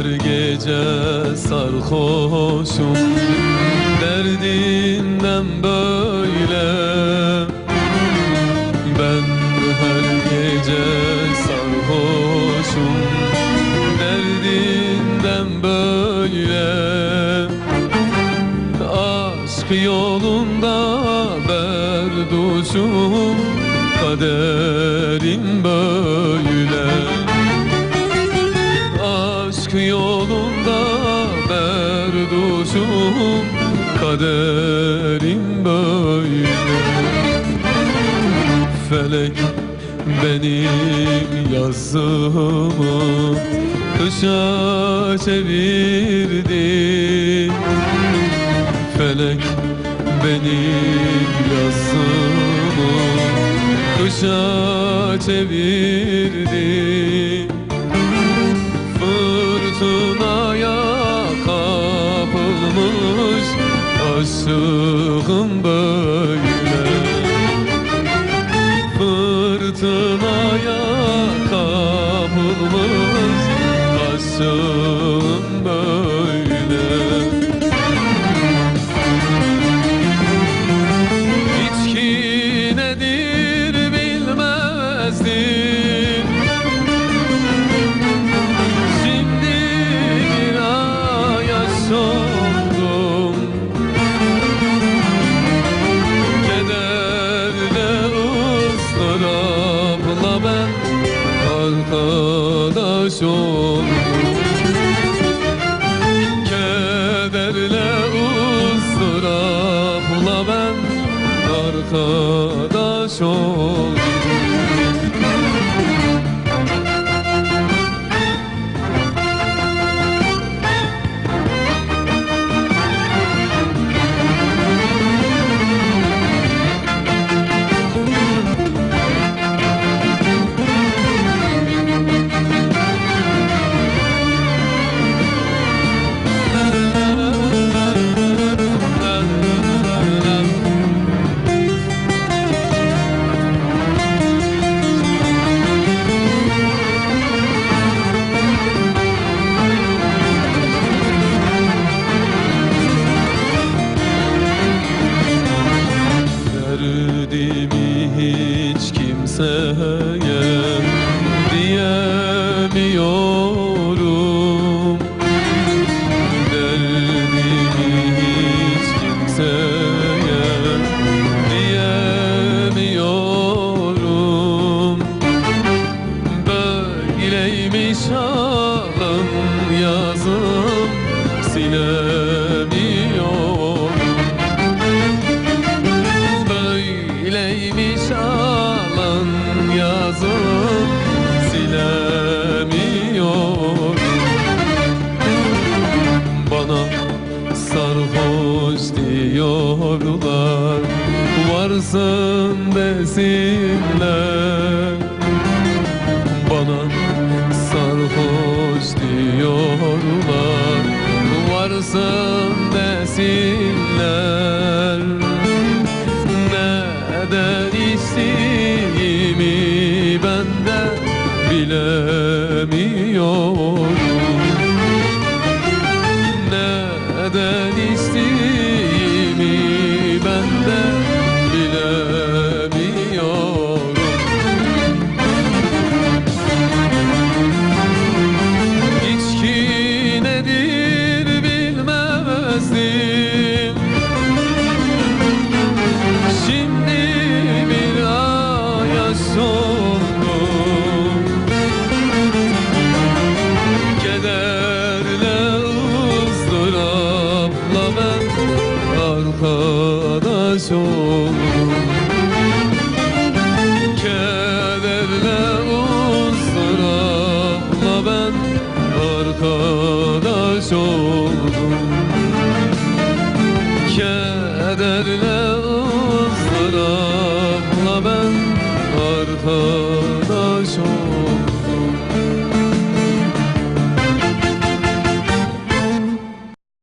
her gece sarhoşum. Derdimden böyle Ben her gece sarhoşum. Derdimden böyle Aşk yolunda berduşum. Kaderim böyle Kaderim böyle. Felek benim yazımı Kışa çevirdi. Felek benim yazımı Kışa çevirdi Aşığım böyle. Fırtınaya kapılmış Aşığım Senhor. Derdimi hiç kimseye diyemiyorum. Derdimi hiç kimseye diyemiyorum. Böyleymiş alım yazım silemiyorum diyorlar Varsın desinler. Bana sarhoş diyorlar. Varsın desinler. Neden içtiğimi ben de bilemiyorum Neden içtiğimi soul.